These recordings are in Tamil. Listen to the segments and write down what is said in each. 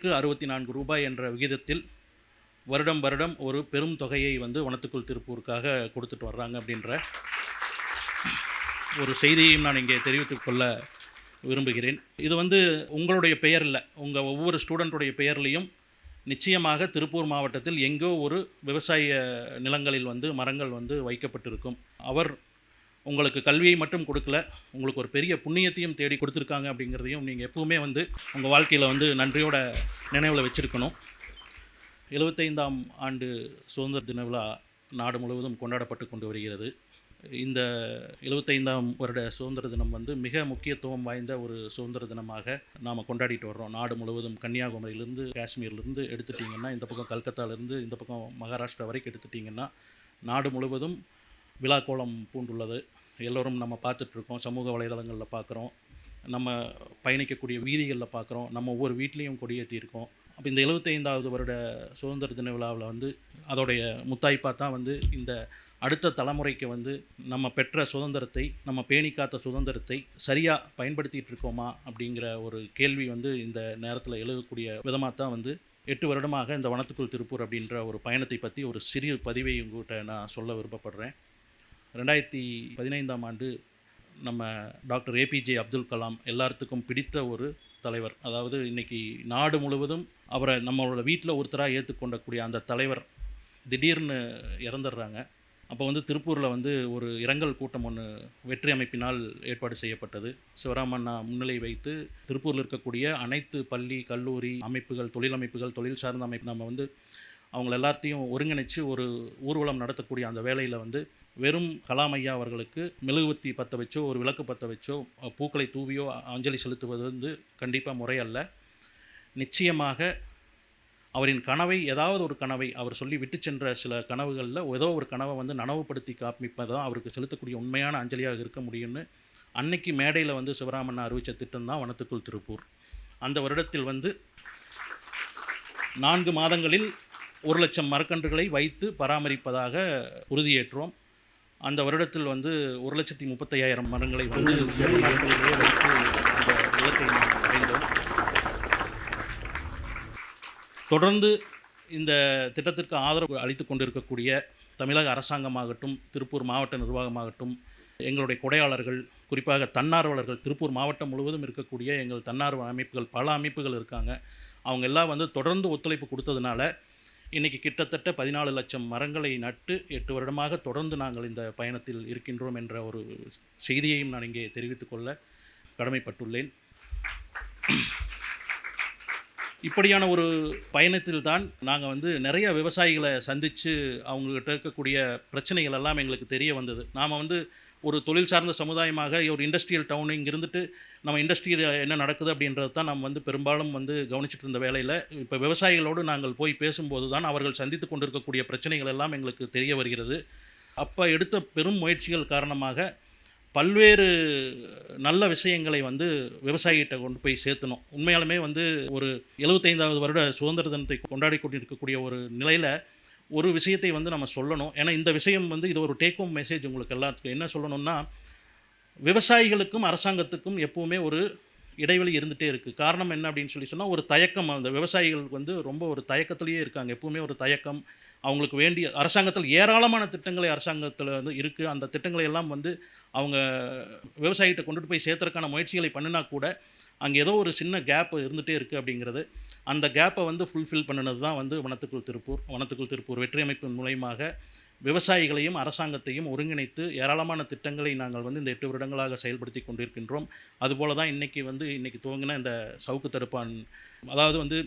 கன்றுக்கு அறுபத்தி நான்கு ரூபாய் என்ற விகிதத்தில் வருடம் வருடம் ஒரு பெரும் தொகையை வந்து வனத்துக்குள் திருப்பூருக்காக கொடுத்துட்டு வர்றாங்க அப்படின்ற ஒரு செய்தியையும் நான் இங்கே தெரிவித்துக் கொள்ள விரும்புகிறேன். இது வந்து உங்களுடைய பெயரில் உங்கள் ஒவ்வொரு ஸ்டூடெண்ட்டுடைய பெயர்லேயும் நிச்சயமாக திருப்பூர் மாவட்டத்தில் எங்கோ ஒரு விவசாய நிலங்களில் வந்து மரங்கள் வந்து வைக்கப்பட்டிருக்கும். அவர் உங்களுக்கு கல்வியை மட்டும் கொடுக்கல உங்களுக்கு ஒரு பெரிய புண்ணியத்தையும் தேடி கொடுத்துருக்காங்க அப்படிங்கிறதையும் நீங்கள் எப்போவுமே வந்து உங்கள் வாழ்க்கையில் வந்து நன்றியோட நினைவில் வச்சுருக்கணும். எழுபத்தைந்தாம் ஆண்டு சுதந்திர தின விழா நாடு முழுவதும் கொண்டாடப்பட்டு கொண்டு வருகிறது. இந்த எழுபத்தைந்தாம் வருட சுதந்திர தினம் வந்து மிக முக்கியத்துவம் வாய்ந்த ஒரு சுதந்திர தினமாக நாம் கொண்டாடிட்டு வர்றோம். நாடு முழுவதும் கன்னியாகுமரியிலேருந்து காஷ்மீர்லேருந்து எடுத்துட்டிங்கன்னா இந்த பக்கம் கல்கத்தாலேருந்து இந்த பக்கம் மகாராஷ்டிரா வரைக்கும் எடுத்துட்டிங்கன்னா நாடு முழுவதும் விழாக்கோலம் பூண்டுள்ளது. எல்லோரும் நம்ம பார்த்துட்ருக்கோம். சமூக வலைதளங்களில் பார்க்குறோம். நம்ம பயணிக்கக்கூடிய வீதிகளில் பார்க்குறோம். நம்ம ஒவ்வொரு வீட்லேயும் கொடியேற்றியிருக்கோம். அப்போ இந்த எழுபத்தைந்தாவது வருட சுதந்திர தின விழாவில் வந்து அதோடைய முத்தாய்ப்பாக தான் வந்து இந்த அடுத்த தலைமுறைக்கு வந்து நம்ம பெற்ற சுதந்திரத்தை நம்ம பேணி காத்த சுதந்திரத்தை சரியாக பயன்படுத்திகிட்டு இருக்கோமா அப்படிங்கிற ஒரு கேள்வி வந்து இந்த நேரத்தில் எழுதக்கூடிய விதமாக தான் வந்து எட்டு வருடமாக இந்த வனத்துக்குள் திருப்பூர் அப்படின்ற ஒரு பயணத்தை பற்றி ஒரு சிறிய பதிவை உங்கள்கிட்ட நான் சொல்ல விருப்பப்படுறேன். ரெண்டாயிரத்தி பதினைந்தாம் ஆண்டு நம்ம டாக்டர் ஏபிஜே அப்துல் கலாம் எல்லாத்துக்கும் பிடித்த ஒரு தலைவர். அதாவது இன்னைக்கு நாடு முழுவதும் அவரை நம்மளோட வீட்டில் ஒருத்தராக ஏற்றுக்கொண்டக்கூடிய அந்த தலைவர் திடீர்னு இறந்துடுறாங்க. அப்போ வந்து திருப்பூரில் வந்து ஒரு இரங்கல் கூட்டம் ஒன்று வெற்றி அமைப்பினால் ஏற்பாடு செய்யப்பட்டது. சிவராமண்ணா முன்னிலை வைத்து திருப்பூரில் இருக்கக்கூடிய அனைத்து பள்ளி கல்லூரி அமைப்புகள் தொழில் அமைப்புகள் தொழில் சார்ந்த அமைப்பு நம்ம வந்து அவங்கள எல்லாத்தையும் ஒருங்கிணைச்சு ஒரு ஊர்வலம் நடத்தக்கூடிய அந்த வேலையில் வந்து வெறும் கலாம் ஐயா அவர்களுக்கு மெழுகுவர்த்தி பற்ற வச்சோ ஒரு விளக்கு பற்ற வச்சோ பூக்களை தூவியோ அஞ்சலி செலுத்துவது வந்து கண்டிப்பாக முறையல்ல நிச்சயமாக அவரின் கனவை ஏதாவது ஒரு கனவை அவர் சொல்லி விட்டு சென்ற சில கனவுகளில் ஏதோ ஒரு கனவை வந்து நனவுபடுத்தி காமிப்பது தான் அவருக்கு செலுத்தக்கூடிய உண்மையான அஞ்சலியாக இருக்க முடியும்னு அன்னைக்கு மேடையில் வந்து சிவராமண்ணா அறிவித்த திட்டம் தான் வனத்துக்குள் திருப்பூர். அந்த வருடத்தில் வந்து நான்கு மாதங்களில் ஒரு லட்சம் மரக்கன்றுகளை வைத்து பராமரிப்பதாக உறுதியேற்றோம். அந்த வருடத்தில் வந்து ஒரு லட்சத்தி முப்பத்தையாயிரம் மரங்களை வந்து நாட்களிலேயே வைத்து அந்த இலக்கை நாம் அடைந்தோம். தொடர்ந்து இந்த திட்டத்திற்கு ஆதரவு அளித்து கொண்டிருக்கக்கூடிய தமிழக அரசாங்கமாகட்டும் திருப்பூர் மாவட்ட நிர்வாகமாகட்டும் எங்களுடைய கொடையாளர்கள் குறிப்பாக தன்னார்வலர்கள் திருப்பூர் மாவட்டம் முழுவதும் இருக்கக்கூடிய எங்கள் தன்னார்வ அமைப்புகள் பல அமைப்புகள் இருக்காங்க. அவங்க எல்லாம் வந்து தொடர்ந்து ஒத்துழைப்பு கொடுத்ததுனால இன்றைக்கி கிட்டத்தட்ட பதினாலு லட்சம் மரங்களை நட்டு எட்டு வருடமாக தொடர்ந்து நாங்கள் இந்த பயணத்தில் இருக்கின்றோம் என்ற ஒரு செய்தியையும் நான் இங்கே தெரிவித்துக்கொள்ள கடமைப்பட்டுள்ளேன். இப்படியான ஒரு பயணத்தில் தான் நாங்கள் வந்து நிறைய விவசாயிகளை சந்தித்து அவங்ககிட்ட இருக்கக்கூடிய பிரச்சனைகள் எல்லாம் எங்களுக்கு தெரிய வந்தது. நாம் வந்து ஒரு தொழில் சார்ந்த சமுதாயமாக ஒரு இண்டஸ்ட்ரியல் டவுன் இங்கே இருந்துட்டு நம்ம இண்டஸ்ட்ரியில் என்ன நடக்குது அப்படின்றது தான் நம்ம வந்து பெரும்பாலும் வந்து கவனிச்சிட்டு இருந்த வேலையில். இப்போ விவசாயிகளோடு நாங்கள் போய் பேசும்போது தான் அவர்கள் சந்தித்து கொண்டிருக்கக்கூடிய பிரச்சனைகள் எல்லாம் எங்களுக்கு தெரிய வருகிறது. அப்போ எடுத்த பெரும் முயற்சிகள் காரணமாக பல்வேறு நல்ல விஷயங்களை வந்து விவசாயிகிட்ட கொண்டு போய் சேர்த்தணும். உண்மையாலுமே வந்து ஒரு எழுபத்தைந்தாவது வருட சுதந்திர தினத்தை கொண்டாடி கொண்டிருக்கக்கூடிய ஒரு நிலையில் ஒரு விஷயத்தை வந்து நம்ம சொல்லணும். ஏன்னா இந்த விஷயம் வந்து இது ஒரு டேக் ஹோம் மெசேஜ் உங்களுக்கு எல்லாத்துக்கும். என்ன சொல்லணும்னா விவசாயிகளுக்கும் அரசாங்கத்துக்கும் எப்போவுமே ஒரு இடைவெளி இருந்துகிட்டே இருக்குது காரணம் என்ன அப்படின்னு சொல்லி சொன்னால் ஒரு தயக்கம். அந்த விவசாயிகளுக்கு வந்து ரொம்ப ஒரு தயக்கத்துலேயே இருக்காங்க. எப்பவுமே ஒரு தயக்கம். அவங்களுக்கு வேண்டிய அரசாங்கத்தில் ஏராளமான திட்டங்களை அரசாங்கத்தில் வந்து இருக்குது அந்த திட்டங்களை எல்லாம் வந்து அவங்க விவசாயிகிட்ட கொண்டுட்டு போய் சேர்த்துறதுக்கான முயற்சிகளை பண்ணினா கூட அங்கே ஏதோ ஒரு சின்ன கேப் இருந்துகிட்டே இருக்குது அப்படிங்கிறது. அந்த கேப்பை வந்து ஃபுல்ஃபில் பண்ணினது தான் வந்து வனத்துக்குள் திருப்பூர். வனத்துக்குள் திருப்பூர் வெற்றி அமைப்பின் மூலயமாக விவசாயிகளையும் அரசாங்கத்தையும் ஒருங்கிணைத்து ஏராளமான திட்டங்களை நாங்கள் வந்து இந்த எட்டு வருடங்களாக செயல்படுத்தி கொண்டிருக்கின்றோம். அதுபோல தான் இன்றைக்கி வந்து இன்றைக்கி துவங்கின இந்த சவுக்கு தடுப்பான் அதாவது வந்து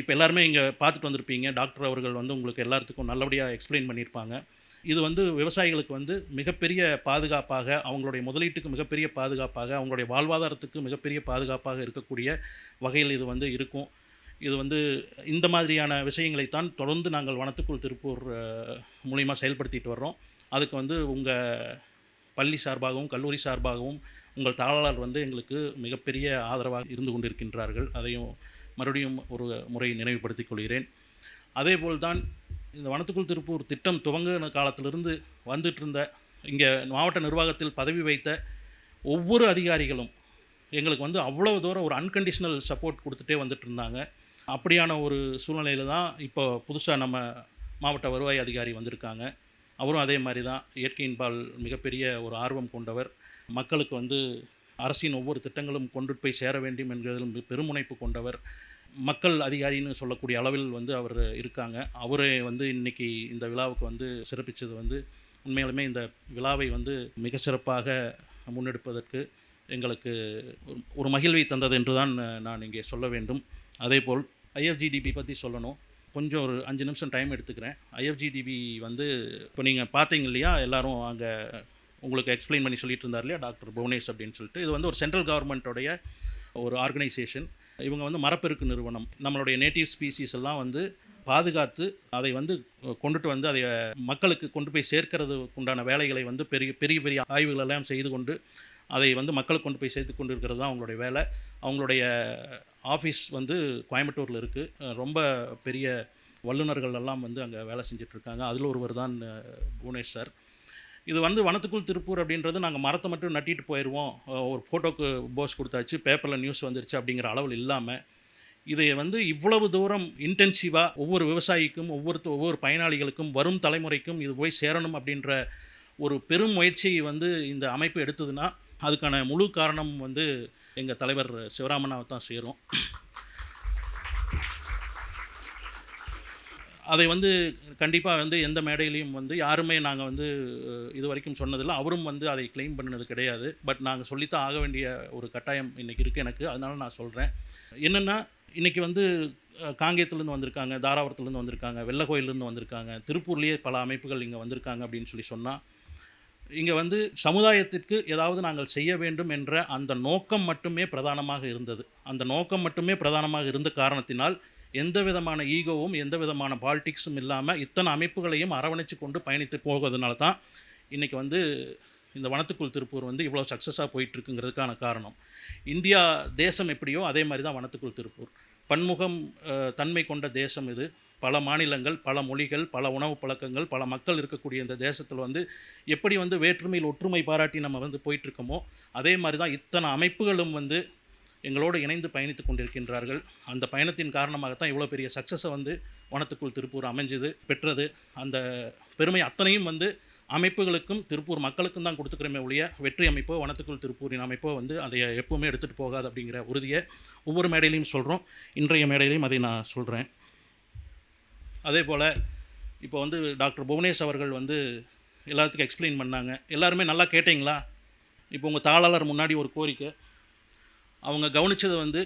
இப்போ எல்லாருமே இங்கே பார்த்துட்டு வந்திருப்பீங்க. டாக்டர் அவர்கள் வந்து உங்களுக்கு எல்லாத்துக்கும் நல்லபடியாக எக்ஸ்பிளைன் பண்ணியிருப்பாங்க. இது வந்து விவசாயிகளுக்கு வந்து மிகப்பெரிய பாதுகாப்பாக அவங்களுடைய முதலீட்டுக்கு மிகப்பெரிய பாதுகாப்பாக அவங்களுடைய வாழ்வாதாரத்துக்கு மிகப்பெரிய பாதுகாப்பாக இருக்கக்கூடிய வகையில் இது வந்து இருக்கும். இது வந்து இந்த மாதிரியான விஷயங்களைத்தான் தொடர்ந்து நாங்கள் வனத்துக்குள் திருப்பூர் மூலிமா செயல்படுத்திட்டு வர்றோம். அதுக்கு வந்து உங்கள் பள்ளி சார்பாகவும் கல்லூரி சார்பாகவும் உங்கள் தாளாளர் வந்து எங்களுக்கு மிகப்பெரிய ஆதரவாக இருந்து கொண்டிருக்கின்றார்கள். அதையும் மறுபடியும் ஒரு முறை நினைவுபடுத்திக் கொள்கிறேன். அதேபோல் தான் இந்த வனத்துக்குள் திருப்பூர் திட்டம் துவங்கின காலத்திலிருந்து வந்துட்டு இருந்த இங்கே மாவட்ட நிர்வாகத்தில் பதவி வைத்த ஒவ்வொரு அதிகாரிகளும் எங்களுக்கு வந்து அவ்வளோ தூரம் ஒரு அன்கண்டிஷனல் சப்போர்ட் கொடுத்துட்டே வந்துட்டு இருந்தாங்க அப்படியான ஒரு சூழ்நிலையில் தான் இப்போ புதுசாக நம்ம மாவட்ட வருவாய் அதிகாரி வந்திருக்காங்க. அவரும் அதே மாதிரி தான். இயற்கையின்பால் மிகப்பெரிய ஒரு ஆர்வம் கொண்டவர். மக்களுக்கு வந்து அரசின் ஒவ்வொரு திட்டங்களும் கொண்டு போய் சேர வேண்டும் என்கிறதிலும் பெருமுனைப்பு கொண்டவர். மக்கள் அதிகாரின்னு சொல்லக்கூடிய அளவில் வந்து அவர் இருக்காங்க. அவரே வந்து இன்னைக்கு இந்த விழாவுக்கு வந்து சிறப்பித்தது வந்து உண்மையிலுமே இந்த விழாவை வந்து மிக சிறப்பாக முன்னெடுப்பதற்கு எங்களுக்கு ஒரு- ஒரு மகிழ்வை தந்தது என்று தான் நான் இங்கே சொல்ல வேண்டும். அதேபோல் ஐஎஃப்ஜிடிபி பற்றி சொல்லணும். கொஞ்சம் ஒரு அஞ்சு நிமிஷம் டைம் எடுத்துக்கிறேன். ஐஎஃப்ஜிடிபி வந்து இப்போ நீங்கள் பார்த்தீங்க இல்லையா எல்லோரும் அங்கே உங்களுக்கு எக்ஸ்பிளைன் பண்ணி சொல்லிட்டு இருந்தார் இல்லையா டாக்டர் புவனேஷ் அப்படின்னு சொல்லிட்டு. இது வந்து ஒரு சென்ட்ரல் கவர்மெண்ட்டோடைய ஒரு ஆர்கனைசேஷன் இவங்க வந்து மரப்பெருக்கு நிறுவனம். நம்மளுடைய நேட்டிவ் ஸ்பீசிஸ் எல்லாம் வந்து பாதுகாத்து அதை வந்து கொண்டுட்டு வந்து அதை மக்களுக்கு கொண்டு போய் சேர்க்கறது உண்டான வேலைகளை வந்து பெரிய பெரிய பெரிய ஆய்வுகள் எல்லாம் செய்து கொண்டு அதை வந்து மக்களுக்கு கொண்டு போய் சேர்த்து கொண்டு இருக்கிறது தான் அவங்களுடைய வேலை. அவங்களுடைய ஆஃபீஸ் வந்து கோயம்புத்தூரில் இருக்குது ரொம்ப பெரிய வல்லுநர்கள் எல்லாம் வந்து அங்கே வேலை செஞ்சிட்ருக்காங்க அதில் ஒருவர் தான் புவனேஷ் சார். இது வந்து வனத்துக்குள் திருப்பூர் அப்படின்றது நாங்கள் மரத்தை மட்டும் நட்டிட்டு போயிடுவோம் ஒரு ஃபோட்டோக்கு போஸ் கொடுத்தாச்சு பேப்பரில் நியூஸ் வந்துருச்சு அப்படிங்கிற அளவில் இல்லாமல் இதை வந்து இவ்வளவு தூரம் இன்டென்சிவாக ஒவ்வொரு விவசாயிக்கும் ஒவ்வொரு ஒவ்வொரு பயனாளிகளுக்கும் வரும் தலைமுறைக்கும் இது போய் சேரணும் அப்படின்ற ஒரு பெரும் முயற்சியை வந்து இந்த அமைப்பு எடுத்ததுன்னா அதுக்கான முழு காரணம் வந்து எங்கள் தலைவர் சிவராமனாவை தான் சேரும். அதை வந்து கண்டிப்பாக வந்து எந்த மேடையிலையும் வந்து யாருமே நாங்கள் வந்து இது வரைக்கும் சொன்னதில்லை. அவரும் வந்து அதை க்ளைம் பண்ணினது கிடையாது. பட் நாங்கள் சொல்லித்தான் ஆக வேண்டிய ஒரு கட்டாயம் இன்றைக்கி இருக்குது எனக்கு. அதனால் நான் சொல்கிறேன் என்னென்னா இன்றைக்கி வந்து காங்கேயத்துலேருந்து வந்திருக்காங்க தாராபுரத்துலேருந்து வந்திருக்காங்க வெள்ளக்கோயிலேருந்து வந்திருக்காங்க திருப்பூர்லேயே பல அமைப்புகள் இங்கே வந்திருக்காங்க அப்படின்னு சொல்லி சொன்னால் இங்கே வந்து சமுதாயத்திற்கு ஏதாவது நாங்கள் செய்ய வேண்டும் என்ற அந்த நோக்கம் மட்டுமே பிரதானமாக இருந்தது. அந்த நோக்கம் மட்டுமே பிரதானமாக இருந்த காரணத்தினால் எந்த விதமான ஈகோவும் எந்த விதமான பாலிடிக்ஸும் இல்லாமல் இத்தனை அமைப்புகளையும் அரவணைச்சு கொண்டு பயணித்து போகிறதுனால தான் இன்றைக்கி வந்து இந்த வனத்துக்குள் திருப்பூர் வந்து இவ்வளோ சக்ஸஸாக போயிட்டுருக்குங்கிறதுக்கான காரணம். இந்தியா தேசம் எப்படியோ அதே மாதிரி தான் வனத்துக்குள் திருப்பூர். பன்முகம் தன்மை கொண்ட தேசம் இது. பல மாநிலங்கள் பல மொழிகள் பல உணவு பழக்கங்கள் பல மக்கள் இருக்கக்கூடிய இந்த தேசத்தில் வந்து எப்படி வந்து வேற்றுமையில் ஒற்றுமை பாராட்டி நம்ம வந்து போயிட்டுருக்கோமோ அதே மாதிரி தான் இத்தனை அமைப்புகளும் வந்து எங்களோடு இணைந்து பயணித்து கொண்டிருக்கின்றார்கள். அந்த பயணத்தின் காரணமாகத்தான் இவ்வளோ பெரிய சக்ஸஸை வந்து வனத்துக்குள் திருப்பூர் அமைஞ்சது பெற்றது. அந்த பெருமை அத்தனையும் வந்து அமைப்புகளுக்கும் திருப்பூர் மக்களுக்கும் தான் கொடுத்துக்கிறமே ஒழிய வெற்றி அமைப்போ வனத்துக்குள் திருப்பூரின் அமைப்போ வந்து அதை எப்போவுமே எடுத்துகிட்டு போகாது அப்படிங்கிற உறுதியை ஒவ்வொரு மேடையிலையும் சொல்கிறோம் இன்றைய மேடையிலையும் அதை நான் சொல்கிறேன் அதே போல் இப்போ வந்து டாக்டர் புவனேஷ் அவர்கள் வந்து எல்லாத்துக்கும் எக்ஸ்பிளைன் பண்ணாங்க. எல்லாருமே நல்லா கேட்டிங்களா? இப்போ உங்கள் தாளாளர் முன்னாடி ஒரு கோரிக்கை. அவங்க கவனித்ததை வந்து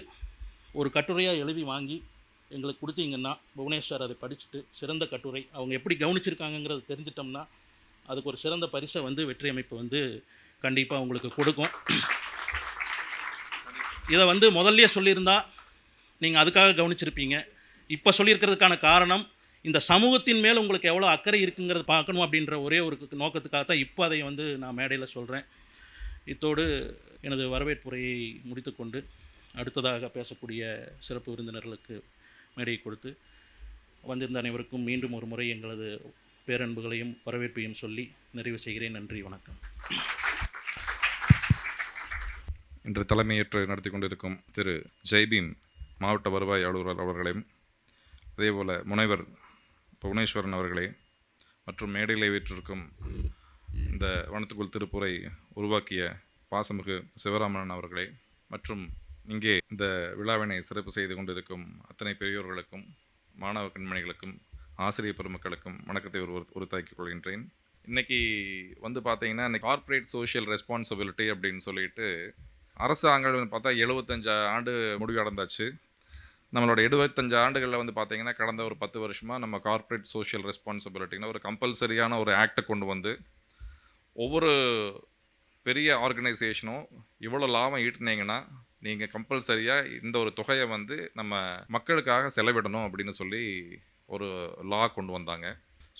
ஒரு கட்டுரையாக எழுதி வாங்கி எங்களுக்கு கொடுத்தீங்கன்னா புவனேஸ்வர் அதை படிச்சுட்டு சிறந்த கட்டுரை. அவங்க எப்படி கவனிச்சிருக்காங்கங்கிறத தெரிஞ்சிட்டோம்னா அதுக்கு ஒரு சிறந்த பரிசை வந்து வெற்றி அமைப்பு வந்து கண்டிப்பாக உங்களுக்கு கொடுக்கும். இதை வந்து முதல்லயே சொல்லியிருந்தா நீங்கள் அதுக்காக கவனிச்சிருப்பீங்க. இப்போ சொல்லியிருக்கிறதுக்கான காரணம் இந்த சமூகத்தின் மேல் உங்களுக்கு எவ்வளோ அக்கறை இருக்குங்கிறத பார்க்கணும் அப்படின்ற ஒரே ஒரு நோக்கத்துக்காக தான் இப்போ அதை வந்து நான் மேடையில் சொல்கிறேன் இத்தோடு எனது வரவேற்புரையை முடித்துக்கொண்டு அடுத்ததாக பேசக்கூடிய சிறப்பு விருந்தினர்களுக்கு மேடையை கொடுத்து வந்திருந்த அனைவருக்கும் மீண்டும் ஒரு முறை எங்களது பேரன்புகளையும் வரவேற்பையும் சொல்லி நிறைவு செய்கிறேன். நன்றி வணக்கம். இன்று தலைமையேற்று நடத்தி கொண்டிருக்கும் திரு ஜெய்பீம் மாவட்ட வருவாய் அலுவலர் அவர்களையும் அதேபோல் முனைவர் புவனேஸ்வரன் அவர்களே மற்றும் மேடையில் வீற்றிருக்கும் இந்த வனத்துக்குள் திருப்பூரை உருவாக்கிய பாசமிகு சிவராமன் அவர்களே மற்றும் இங்கே இந்த விழாவினை சிறப்பு செய்து கொண்டிருக்கும் அத்தனை பெரியோர்களுக்கும் மாணவ கண்மணிகளுக்கும் ஆசிரியர் பெருமக்களுக்கும் வணக்கத்தை ஒரு உறுத்தாக்கிக் கொள்கின்றேன். இன்றைக்கி வந்து பார்த்தீங்கன்னா இன்னைக்கு கார்ப்பரேட் சோஷியல் ரெஸ்பான்சிபிலிட்டி அப்படின்னு சொல்லிட்டு அரசாங்கம் பார்த்தா எழுபத்தஞ்சு ஆண்டு முடிவு அடைந்தாச்சு நம்மளோட எழுபத்தஞ்சு ஆண்டுகளில் வந்து பார்த்தீங்கன்னா கடந்த ஒரு பத்து வருஷமாக நம்ம கார்ப்பரேட் சோஷியல் ரெஸ்பான்சிபிலிட்டின்னு ஒரு கம்பல்சரியான ஒரு ஆக்டை கொண்டு வந்து ஒவ்வொரு பெரிய ஆர்கனைசேஷனும் இவ்வளோ லாபம் ஈட்டினீங்கன்னா நீங்கள் கம்பல்சரியாக இந்த ஒரு தொகையை வந்து நம்ம மக்களுக்காக செலவிடணும் அப்படின்னு சொல்லி ஒரு லா கொண்டு வந்தாங்க.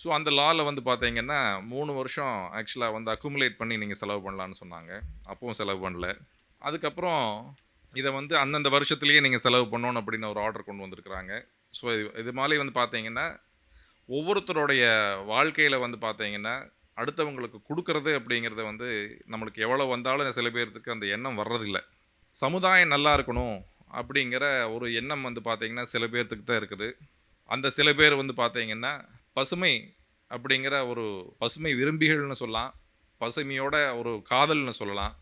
ஸோ அந்த லாவில் வந்து பார்த்தீங்கன்னா மூணு வருஷம் ஆக்சுவலாக வந்து அக்குமுலேட் பண்ணி நீங்கள் செலவு பண்ணலான்னு சொன்னாங்க. அப்பவும் செலவு பண்ணல. அதுக்கப்புறம் இதை வந்து அந்தந்த வருஷத்துலேயே நீங்கள் செலவு பண்ணணும் அப்படின்னு ஒரு ஆர்டர் கொண்டு வந்திருக்கிறாங்க. ஸோ இது இது மாதிரி வந்து பார்த்தீங்கன்னா ஒவ்வொருத்தருடைய வாழ்க்கையில் வந்து பார்த்தீங்கன்னா அடுத்தவங்களுக்கு கொடுக்கறது அப்படிங்கிறத வந்து நம்மளுக்கு எவ்வளோ வந்தாலும் சில பேர்த்துக்கு அந்த எண்ணம் வர்றதில்லை. சமுதாயம் நல்லா இருக்கணும் அப்படிங்கிற ஒரு எண்ணம் வந்து பார்த்தீங்கன்னா சில பேர்த்துக்கு தான் இருக்குது. அந்த சில பேர் வந்து பார்த்தீங்கன்னா பசுமை அப்படிங்கிற ஒரு பசுமை விரும்பிகள்னு சொல்லலாம். பசுமையோட ஒரு காதல்னு சொல்லலாம்.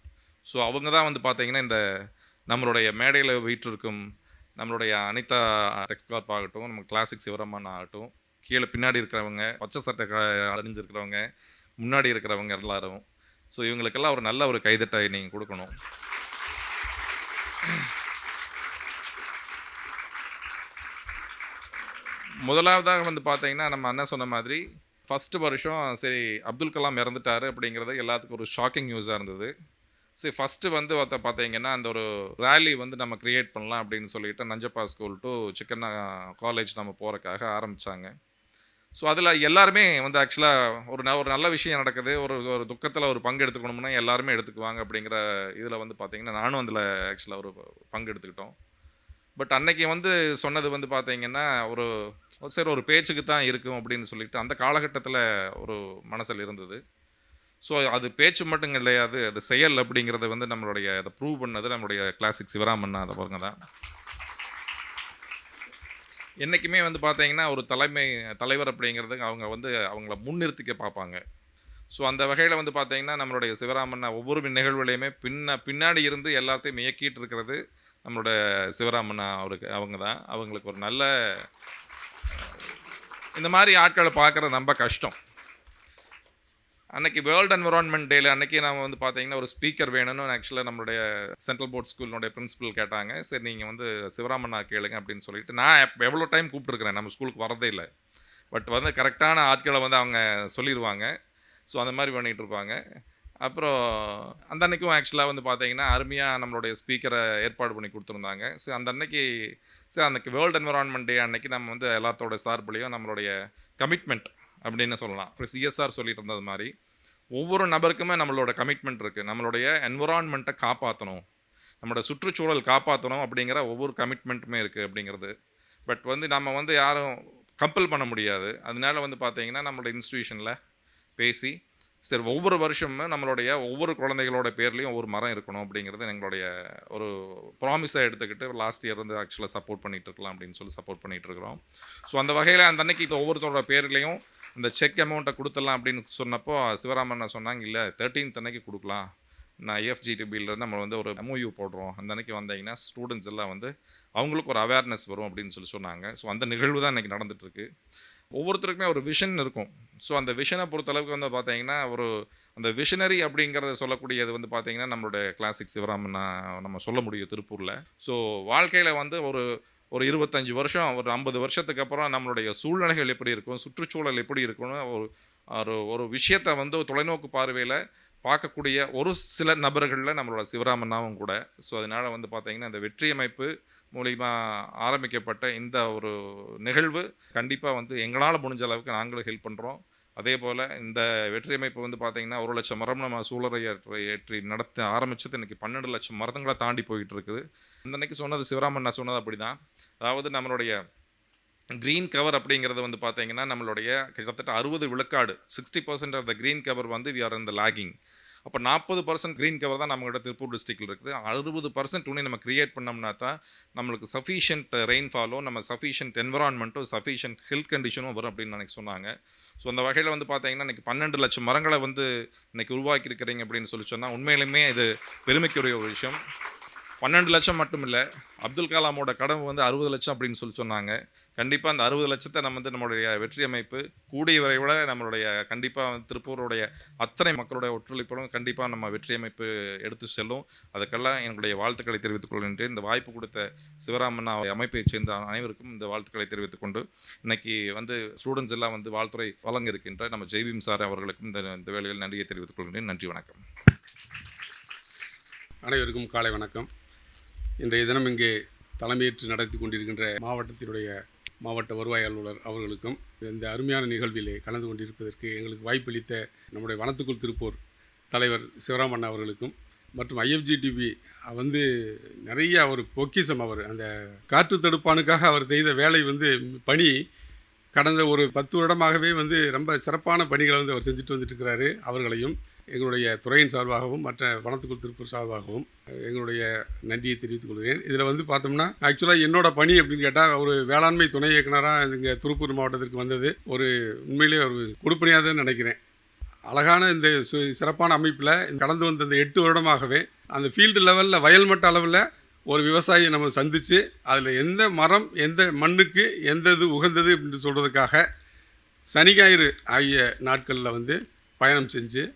ஸோ அவங்க தான் வந்து பார்த்தீங்கன்னா இந்த நம்மளுடைய மேடையில் வீற்றிருக்கும் நம்மளுடைய அனிதா டெக்ஸ்கார்ப் ஆகட்டும் நம்ம கிளாசிக் சிவரம்மன் ஆகட்டும் கீழே பின்னாடி இருக்கிறவங்க பச்சை சட்டை க அணிஞ்சிருக்கிறவங்க முன்னாடி இருக்கிறவங்க எல்லாரும். ஸோ இவங்களுக்கெல்லாம் ஒரு நல்ல ஒரு கைதட்டை நீங்கள் கொடுக்கணும். முதலாவதாக வந்து பார்த்தீங்கன்னா நம்ம அண்ணன் சொன்ன மாதிரி ஃபஸ்ட்டு வருஷம் சரி அப்துல் கலாம் இறந்துட்டாரு அப்படிங்கிறது எல்லாத்துக்கும் ஒரு ஷாக்கிங் நியூஸாக இருந்தது. சரி ஃபஸ்ட்டு வந்து ஒருத்த பார்த்தீங்கன்னா அந்த ஒரு ரேலி வந்து நம்ம க்ரியேட் பண்ணலாம் அப்படின்னு சொல்லிட்டு Nanjappa school to Chikkanna college நம்ம போகிறக்காக ஆரம்பித்தாங்க ஸோ அதில் எல்லாருமே வந்து ஆக்சுவலாக ஒரு ந ஒரு நல்ல விஷயம் நடக்குது. ஒரு ஒரு துக்கத்தில் ஒரு பங்கு எடுத்துக்கணும்னா எல்லாருமே எடுத்துக்குவாங்க அப்படிங்கிற இதில் வந்து பார்த்தீங்கன்னா நானும் அதில் ஆக்சுவலாக ஒரு பங்கு எடுத்துக்கிட்டோம். பட் அன்னைக்கு வந்து சொன்னது வந்து பார்த்தீங்கன்னா ஒரு சரி ஒரு பேச்சுக்கு தான் இருக்கும் அப்படின்னு சொல்லிட்டு அந்த காலகட்டத்தில் ஒரு மனசில் இருந்தது. ஸோ அது பேச்சு மட்டும் கிடையாது அது செயல் அப்படிங்கிறத வந்து நம்மளுடைய அதை ப்ரூவ் பண்ணது நம்மளுடைய கிளாசிக் சிவராமண்ணா அதை பாருங்க தான் என்றைக்குமே வந்து பார்த்தீங்கன்னா ஒரு தலைமை தலைவர் அப்படிங்கிறது அவங்க வந்து அவங்கள முன்னிறுத்திக்க பார்ப்பாங்க. ஸோ அந்த வகையில் வந்து பார்த்தீங்கன்னா நம்மளுடைய சிவராமண்ணா ஒவ்வொரு நிகழ்வுலையுமே பின்ன பின்னாடி இருந்து எல்லாத்தையும் இயக்கிட்டு இருக்கிறது நம்மளோட சிவராமண்ணா அவருக்கு அவங்க தான். அவங்களுக்கு ஒரு நல்ல இந்த மாதிரி ஆட்களை பார்க்குறது ரொம்ப கஷ்டம். அன்னைக்கு வேர்ல்டு என்வரான்மெண்ட் டேல அன்னைக்கு நாம வந்து பார்த்தீங்கன்னா ஒரு ஸ்பீக்கர் வேணும்னு ஆக்சுவலாக நம்மளுடைய சென்ட்ரல் போர்ட் ஸ்கூலினுடைய பிரின்சிபல் கேட்டாங்க. சரி நீங்கள் வந்து சிவராமண்ணா கேளுங்க அப்படின்னு சொல்லிட்டு நான் எவ்வளோ டைம் கூப்பிட்டுருக்கிறேன். நம்ம ஸ்கூலுக்கு வரதே இல்லை. பட் வந்து கரெக்டான ஆட்களை வந்து அவங்க சொல்லிடுவாங்க ஸோ அந்த மாதிரி பண்ணிகிட்டு இருப்பாங்க. அப்புறம் அந்த அன்னைக்கும் ஆக்சுவலாக வந்து பார்த்தீங்கன்னா அருமையாக நம்மளுடைய ஸ்பீக்கரை ஏற்பாடு பண்ணி கொடுத்துருந்தாங்க. ஸோ அந்த அன்னைக்கு சரி அன்றைக்கி வேர்ல்டு என்விரான்மெண்ட் டே அன்னைக்கு நம்ம வந்து எல்லாத்தோட சார்பிலையும் நம்மளுடைய கமிட்மெண்ட் அப்படின்னு சொல்லலாம். இப்போ சிஎஸ்ஆர் சொல்லிட்டு இருந்தது மாதிரி ஒவ்வொரு நபருக்குமே நம்மளோட கமிட்மெண்ட் இருக்குது நம்மளுடைய என்விரான்மெண்ட்டை காப்பாற்றணும் நம்மளோட சுற்றுச்சூழல் காப்பாற்றணும் அப்படிங்கிற ஒவ்வொரு கமிட்மெண்ட்டுமே இருக்குது அப்படிங்கிறது. பட் வந்து நம்ம வந்து யாரும் கம்பல் பண்ண முடியாது. அதனால வந்து பார்த்தீங்கன்னா நம்மளோட இன்ஸ்டியூஷனில் பேசி சரி ஒவ்வொரு வருஷமும் நம்மளுடைய ஒவ்வொரு குழந்தைகளோட பேர்லேயும் ஒவ்வொரு மரம் இருக்கணும் அப்படிங்கிறது எங்களுடைய ஒரு ப்ராமிஸை எடுத்துக்கிட்டு லாஸ்ட் இயர் வந்து ஆக்சுவலாக சப்போர்ட் பண்ணிட்டு இருக்கலாம் அப்படின்னு சொல்லி சப்போர்ட் பண்ணிகிட்டு இருக்கிறோம். ஸோ அந்த வகையில் அந்த அன்னைக்கு இப்போ ஒவ்வொருத்தரோட பேர்லேயும் இந்த செக் அமௌண்ட்டை கொடுத்துடலாம் அப்படின்னு சொன்னப்போ சிவராமன் சொன்னாங்க இல்லை தேர்ட்டீன்த் அன்னைக்கு கொடுக்கலாம். நான் EFGTB-ல நம்ம வந்து ஒரு எம்ஓயூ போடுறோம். அந்த அன்னைக்கு வந்தீங்கன்னா ஸ்டூடெண்ட்ஸ் எல்லாம் வந்து அவங்களுக்கு ஒரு அவேர்னஸ் வரும் அப்படின்னு சொல்லி சொன்னாங்க. ஸோ அந்த நிகழ்வு தான் இன்றைக்கி நடந்துட்டுருக்கு. ஒவ்வொருத்தருக்குமே ஒரு விஷன் இருக்கும். ஸோ அந்த விஷனை பொறுத்தளவுக்கு வந்து பார்த்தீங்கன்னா ஒரு அந்த விஷனரி அப்படிங்கிறத சொல்லக்கூடியது வந்து பார்த்தீங்கன்னா நம்மளுடைய கிளாசிக் சிவராமன் நம்ம சொல்ல முடியும் திருப்பூரில். ஸோ வாழ்க்கையில் வந்து ஒரு ஒரு இருபத்தஞ்சி வருஷம் ஒரு ஐம்பது வருஷத்துக்கு அப்புறம் நம்மளுடைய சூழ்நிலைகள் எப்படி இருக்கும் சுற்றுச்சூழல் எப்படி இருக்கும்னு ஒரு ஒரு ஒரு விஷயத்தை வந்து தொலைநோக்கு பார்வையில் பார்க்கக்கூடிய ஒரு சில நபர்களில் நம்மளோட சிவராமண்ணாவும் கூட. ஸோ அதனால் வந்து பார்த்தீங்கன்னா இந்த வெற்றி அமைப்பு மூலிமா ஆரம்பிக்கப்பட்ட இந்த ஒரு நிகழ்வு கண்டிப்பாக வந்து எங்களால் முடிஞ்ச அளவுக்கு நாங்களும் ஹெல்ப் பண்ணுறோம் அதே போல் இந்த வெற்றி அமைப்பு வந்து பார்த்தீங்கன்னா ஒரு லட்சம் மரம் நம்ம சூழலை ஏற்றி ஏற்றி நடத்த ஆரம்பிச்சது இன்றைக்கி பன்னெண்டு லட்சம் மரங்களை தாண்டி போயிட்டு இருக்குது அந்த அன்றைக்கி சொன்னது சிவராமன் நான் சொன்னது அப்படி தான் அதாவது நம்மளுடைய க்ரீன் கவர் அப்படிங்கிறது வந்து பார்த்தீங்கன்னா நம்மளுடைய கிட்டத்தட்ட அறுபது விழுக்காடு sixty percent of the green cover வந்து வி ஆர் இந்த லாகிங் அப்போ நாற்பது பர்சன்ட் க்ரீன் கவர் தான் நம்மளோட திருப்பூர் டிஸ்ட்ரிக்டில் இருக்குது. அறுபது பர்சன்ட் துணி நம்ம கிரியேட் பண்ணோம்னா தான் நம்மளுக்கு சஃபிஷியன்ட் ரெயின்ஃபாலோ நம்ம சஃபிஷியன்ட் என்வரான்மெண்ட்டோ சஃபிஷியன்ட் ஹெல்த் கண்டிஷனும் வரும் அப்படின்னு எனக்கு சொன்னாங்க. ஸோ அந்த வகையில் வந்து பார்த்தீங்கன்னா இன்றைக்கி பன்னெண்டு லட்சம் மரங்களை வந்து இன்றைக்கி உருவாக்கியிருக்கிறீங்க அப்படின்னு சொல்லி சொன்னால் உண்மையிலுமே இது பெருமைக்குரிய ஒரு விஷயம். பன்னெண்டு லட்சம் மட்டும் இல்லை அப்துல் கலாமோட கனவு வந்து அறுபது லட்சம் அப்படின்னு சொல்லி சொன்னாங்க. கண்டிப்பாக அந்த அறுபது லட்சத்தை நம்ம வந்து நம்மளுடைய வெற்றி அமைப்பு கூடிய விட நம்மளுடைய கண்டிப்பாக வந்து திருப்பூருடைய அத்தனை மக்களுடைய ஒத்துழைப்போடும் கண்டிப்பாக நம்ம வெற்றி அமைப்பு எடுத்து செல்லும். அதுக்கெல்லாம் என்னுடைய வாழ்த்துக்களை தெரிவித்துக் கொள்கின்றேன். இந்த வாய்ப்பு கொடுத்த சிவராமன் அமைப்பை சேர்ந்த அனைவருக்கும் இந்த வாழ்த்துக்களை தெரிவித்துக் கொண்டு இன்னைக்கு வந்து ஸ்டூடெண்ட்ஸ் எல்லாம் வந்து வாழ்த்துறை வழங்க இருக்கின்ற நம்ம ஜெய்பீம் சார் அவர்களுக்கும் இந்த இந்த வேலையில் நன்றியை தெரிவித்துக் கொள்கின்றேன். நன்றி வணக்கம். அனைவருக்கும் காலை வணக்கம். இன்றைய தினம் இங்கே தலைமையேற்று நடத்தி கொண்டிருக்கின்ற மாவட்டத்தினுடைய மாவட்ட வருவாய் அலுவலர் அவர்களுக்கும் இந்த அருமையான நிகழ்விலே கலந்து கொண்டிருப்பதற்கு எங்களுக்கு வாய்ப்பளித்த நம்முடைய வனத்துக்குள் திருப்பூர் தலைவர் சிவராமன் அவர்களுக்கும் மற்றும் ஐஎஃப்ஜி டிவி வந்து நிறைய அவர் பொக்கிஷம் அவர் அந்த காற்று தடுப்பானுக்காக அவர் செய்த வேலை வந்து பணி கடந்த ஒரு பத்து வருடமாகவே வந்து ரொம்ப சிறப்பான பணிகளை வந்து அவர் செஞ்சுட்டு வந்துட்டு இருக்கிறாரு. அவர்களையும் எங்களுடைய துறையின் சார்பாகவும் மற்ற வனத்துக்குள் திருப்பூர் சார்பாகவும் எங்களுடைய நன்றியை தெரிவித்துக் கொள்கிறேன். இதில் வந்து பார்த்தோம்னா ஆக்சுவலாக என்னோட பணி அப்படின்னு கேட்டால் ஒரு வேளாண்மை துணை இயக்குனராக இங்கே திருப்பூர் மாவட்டத்திற்கு வந்தது. ஒரு உண்மையிலே ஒரு கொடுப்பனையாக தான் நினைக்கிறேன். அழகான இந்த சு- சிறப்பான அமைப்பில் கடந்து வந்த இந்த எட்டு வருடமாகவே அந்த ஃபீல்டு லெவலில் வயல் மட்ட அளவில் ஒரு விவசாயியை நம்ம சந்தித்து அதில் எந்த மரம் எந்த மண்ணுக்கு எந்த இது உகந்தது அப்படின்னு சொல்கிறதுக்காக சனி ஞாயிறு ஆகிய நாட்களில் வந்து பயணம் செஞ்சு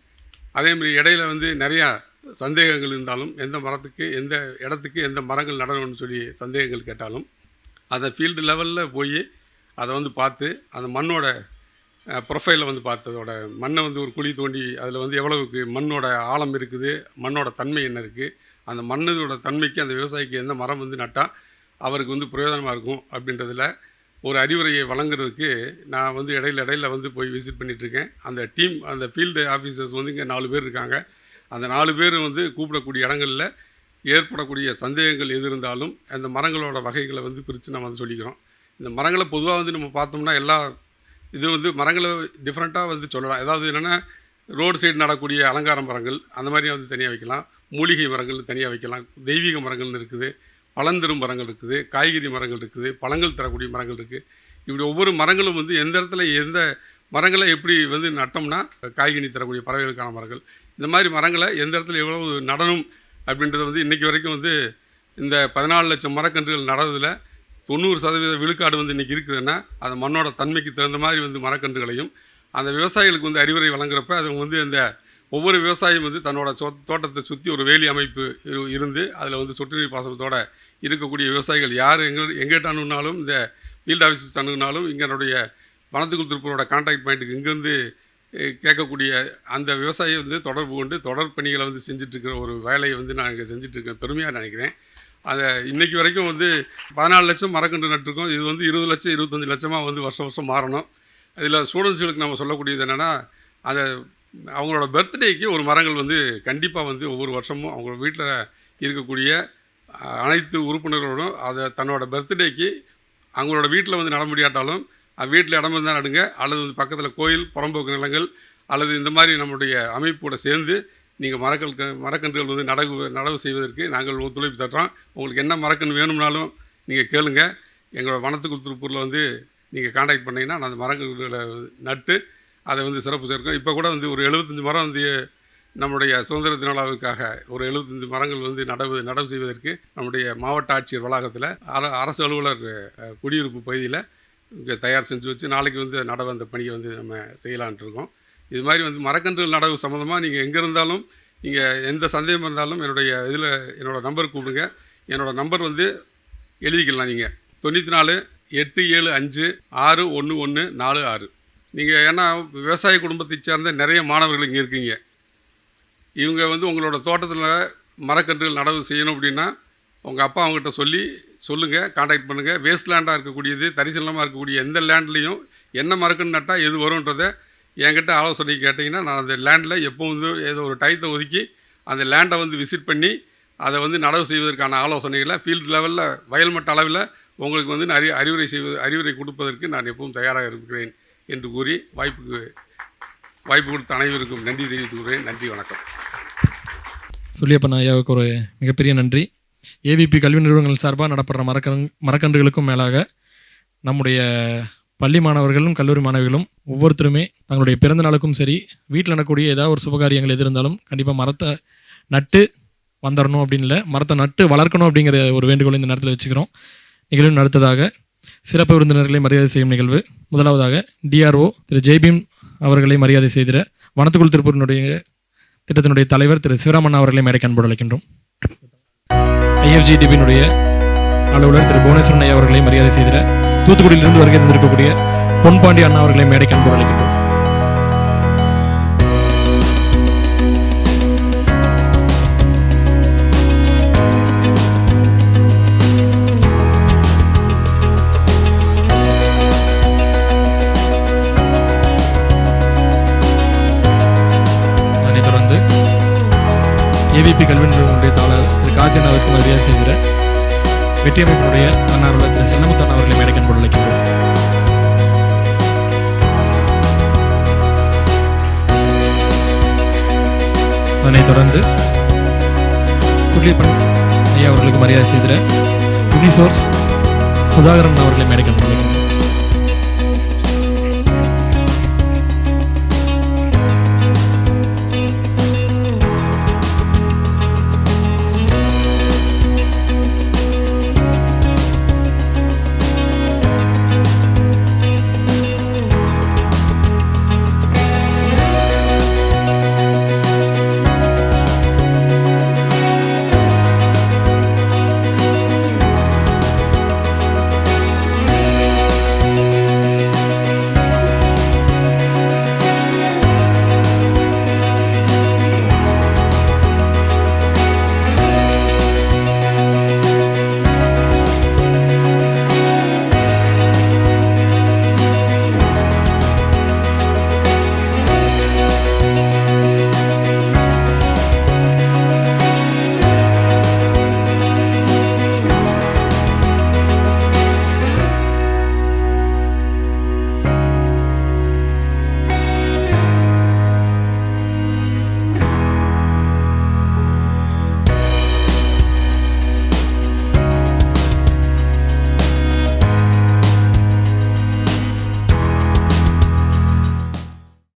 அதேமாதிரி இடையில வந்து நிறையா சந்தேகங்கள் இருந்தாலும் எந்த மரத்துக்கு எந்த இடத்துக்கு எந்த மரங்கள் நடணும்னு சொல்லி சந்தேகங்கள் கேட்டாலும் அதை ஃபீல்டு லெவலில் போய் அதை வந்து பார்த்து அந்த மண்ணோட ப்ரொஃபைலை வந்து பார்த்ததோட மண்ணை வந்து ஒரு குழி தோண்டி அதில் வந்து எவ்வளவுக்கு மண்ணோட ஆழம் இருக்குது மண்ணோட தன்மை என்ன இருக்குது அந்த மண்ணோட தன்மைக்கு அந்த விவசாயிக்கு எந்த மரம் வந்து நட்டால் அவருக்கு வந்து பிரயோஜனமாக இருக்கும் அப்படின்றதுல ஒரு அறிவுரையை வழங்குறதுக்கு நான் வந்து இடையில இடையில வந்து போய் விசிட் பண்ணிகிட்ருக்கேன் அந்த டீம் அந்த ஃபீல்டு ஆஃபீஸர்ஸ் வந்து இங்கே நாலு பேர் இருக்காங்க. அந்த நாலு பேர் வந்து கூப்பிடக்கூடிய இடங்களில் ஏற்படக்கூடிய சந்தேகங்கள் எது இருந்தாலும் அந்த மரங்களோட வகைகளை வந்து பிரித்து நம்ம வந்து சொல்லிக்கிறோம். இந்த மரங்களை பொதுவாக வந்து நம்ம பார்த்தோம்னா எல்லா இது வந்து மரங்களை டிஃப்ரெண்ட்டாக வந்து சொல்லலாம். ஏதாவது என்னென்னா ரோடு சைடு நடக்கூடிய அலங்கார மரங்கள் அந்த மாதிரி வந்து தனியாக வைக்கலாம். மூலிகை மரங்கள் தனியாக வைக்கலாம். தெய்வீக மரங்கள்னு இருக்குது. பழந்தரும் மரங்கள் இருக்குது காய்கறி மரங்கள் இருக்குது பழங்கள் தரக்கூடிய மரங்கள் இருக்குது இப்படி ஒவ்வொரு மரங்களும் வந்து எந்த இடத்துல எந்த மரங்களை எப்படி வந்து நட்டோம்னா காய்கனி தரக்கூடிய பறவைகளுக்கான மரங்கள். இந்த மாதிரி மரங்களை எந்த இடத்துல எவ்வளவு நடணும் அப்படின்றது வந்து இன்றைக்கி வரைக்கும் வந்து இந்த பதினாலு லட்சம் மரக்கன்றுகள் நடதில் தொண்ணூறு சதவீத விழுக்காடு வந்து இன்றைக்கி இருக்குதுன்னா அந்த மண்ணோட தன்மைக்கு தகுந்த மாதிரி வந்து மரக்கன்றுகளையும் அந்த விவசாயிகளுக்கு வந்து அறிவுரை வழங்குறப்ப அது வந்து அந்த ஒவ்வொரு விவசாயியும் வந்து தன்னோட சோ தோட்டத்தை சுற்றி ஒரு வேலி அமைப்பு இரு- இருந்து அதில் வந்து சொட்டு நீர் பாசனத்தோட இருக்கக்கூடிய விவசாயிகள் யார்? எங்கள் எங்கிட்ட அணுகுனாலும் இந்த ஃபீல்ட் ஆஃபீஸஸ் அணுகுனாலும் இங்கனுடைய வனத்துக்குள் திருப்பூரோட கான்டாக்ட் பாயிண்ட்டுக்கு இங்கேருந்து கேட்கக்கூடிய அந்த விவசாயி வந்து தொடர்பு கொண்டு தொடர் பணிகளை வந்து செஞ்சிட்ருக்கிற ஒரு வேலையை வந்து நான் இங்கே செஞ்சிட்ருக்கேன். பெருமையாக நினைக்கிறேன். அதை இன்றைக்கி வரைக்கும் வந்து பதினாலு லட்சம் மரக்கன்று நட்டிருக்கோம். இது வந்து இருபது லட்சம் இருபத்தஞ்சி லட்சமாக வந்து வருஷம் வருஷம் மாறணும். இதில் ஸ்டூடெண்ட்ஸுகளுக்கு நம்ம சொல்லக்கூடியது என்னென்னா அதை அவங்களோட பர்த்டேக்கு ஒரு மரங்கள் வந்து கண்டிப்பாக வந்து ஒவ்வொரு வருஷமும் அவங்க வீட்டில் இருக்கக்கூடிய அனைத்து உறுப்பினர்களோடும் அதை தன்னோட பர்த்டேக்கு அவங்களோட வீட்டில் வந்து நட முடியாட்டாலும் வீட்டில் இடம் இருந்தால் நடுங்க அல்லது பக்கத்தில் கோயில் புறம்போக்கு நிலங்கள் அல்லது இந்த மாதிரி நம்மளுடைய அமைப்போடு சேர்ந்து நீங்கள் மரக்கல் மரக்கன்றுகள் வந்து நடவு நடவு செய்வதற்கு நாங்கள் ஒத்துழைப்பு தட்டுறோம் உங்களுக்கு என்ன மரக்கன்று வேணும்னாலும் நீங்கள் கேளுங்க. எங்களோட வனத்துக்குள் திருப்பூரில் வந்து நீங்கள் காண்டாக்ட் பண்ணிங்கன்னா நான் அந்த மரக்கன்றுகளை நட்டு அதை வந்து சிறப்பு சேர்க்கும். இப்போ கூட வந்து ஒரு எழுபத்தஞ்சு மரம் வந்து நம்முடைய சுதந்திர தினவிழாவுக்காக ஒரு எழுபத்தஞ்சு மரங்கள் வந்து நடவு நடவு செய்வதற்கு நம்முடைய மாவட்ட ஆட்சியர் வளாகத்தில் அர அரசு அலுவலர் குடியிருப்பு பகுதியில் இங்கே தயார் செஞ்சு வச்சு நாளைக்கு வந்து நடவு அந்த பணியை வந்து நம்ம செய்யலான்ட்டு இருக்கோம் இது மாதிரி வந்து மரக்கன்றுகள் நடவு சம்மந்தமாக நீங்கள் எங்கே இருந்தாலும் நீங்கள் எந்த சந்தேகம் இருந்தாலும் என்னுடைய இதில் என்னோடய நம்பர் கூப்பிடுங்க. என்னோடய நம்பர் வந்து எழுதிக்கலாம் நீங்கள் தொண்ணூற்றி நாலு எட்டு ஏழு அஞ்சு ஆறு ஒன்று ஒன்று நாலு ஆறு. நீங்கள் ஏன்னா விவசாய குடும்பத்தை சேர்ந்த நிறைய மாணவர்கள் இங்கே இருக்கீங்க. இவங்க வந்து உங்களோட தோட்டத்தில் மரக்கன்றுகள் நடவு செய்யணும் அப்படின்னா உங்கள் அப்பா அவங்ககிட்ட சொல்லி சொல்லுங்கள் காண்டாக்ட் பண்ணுங்கள் வேஸ்ட் லேண்டாக இருக்கக்கூடியது தரிசனமாக இருக்கக்கூடிய எந்த லேண்ட்லேயும் என்ன மரக்கன்று நட்டால் எது வரும்ன்றதை என்கிட்ட ஆலோசனை கேட்டிங்கன்னா நான் அந்த லேண்டில் எப்போ வந்து ஏதோ ஒரு டயத்தை ஒதுக்கி அந்த லேண்டை வந்து விசிட் பண்ணி அதை வந்து நடவு செய்வதற்கான ஆலோசனைகளை ஃபீல்டு லெவலில் வயல் மட்ட அளவில் உங்களுக்கு வந்து அறி அறிவுரை செய்வது அறிவுரை கொடுப்பதற்கு நான் எப்பவும் தயாராக இருக்கிறேன் என்று கூறி வாய்ப்புக்கு வாய்ப்பு கொடுத்த அனைவருக்கும் நன்றி தெரிவித்துக் கொள்கிறேன். நன்றி வணக்கம். சொல்லியப்பன் ஐயாவுக்கு ஒரு மிகப்பெரிய நன்றி. ஏவிபி கல்வி நிறுவனங்கள் சார்பாக நடப்படுற மரக்கன் மரக்கன்றுகளுக்கும் மேலாக நம்முடைய பள்ளி மாணவர்களும் கல்லூரி மாணவிகளும் ஒவ்வொருத்தருமே தங்களுடைய பிறந்த நாளுக்கும் சரி வீட்டில் நடக்கக்கூடிய ஏதாவது ஒரு சுபகாரியங்கள் எது இருந்தாலும் கண்டிப்பாக மரத்தை நட்டு வந்துடணும் அப்படின்னு இல்லை. மரத்தை நட்டு வளர்க்கணும் அப்படிங்கிற ஒரு வேண்டுகோளை இந்த நேரத்தில் வச்சுக்கிறோம். நிகழ்வு நடத்ததாக சிறப்பு விருந்தினர்களை மரியாதை செய்யும் நிகழ்வு. முதலாவதாக டிஆர்ஓ திரு ஜெய்பீம் அவர்களை மரியாதை செய்திட வனத்துக்குள் திருப்பூரினுடைய திட்டத்தினுடைய தலைவர் திரு சிவராமன் அவர்களையும் மேடைக்கு அன்போடு அழைக்கின்றோம். ஐஎஃப்ஜி டிபியினுடைய அலுவலர் திரு புவனேஸ்வரன் ஐயா அவர்களை மரியாதை செய்திட தூத்துக்குடியிலிருந்து வருகை தந்திருக்கக்கூடிய பொன்பாண்டி அண்ணா அவர்களை மேடைக்கு அன்போடு அழைக்கின்றோம். ஏவிபி கல்வி நிறுவனத்துடைய தாளர் திரு கார்த்தியன் அவருக்கு மரியாதை செய்கிற வெற்றி அமைப்பினுடைய தன்னார்வலர் திரு செல்லமுத்தன் அவர்களை மேடைக்கு அன்போடு அதனைத் தொடர்ந்து சுள்ளியப்பன் ஐயா அவர்களுக்கு மரியாதை செய்கிற யூனிசோர்ஸ் சுதாகரன் அவர்களை மேடைக்கு அனுப்புகிறேன்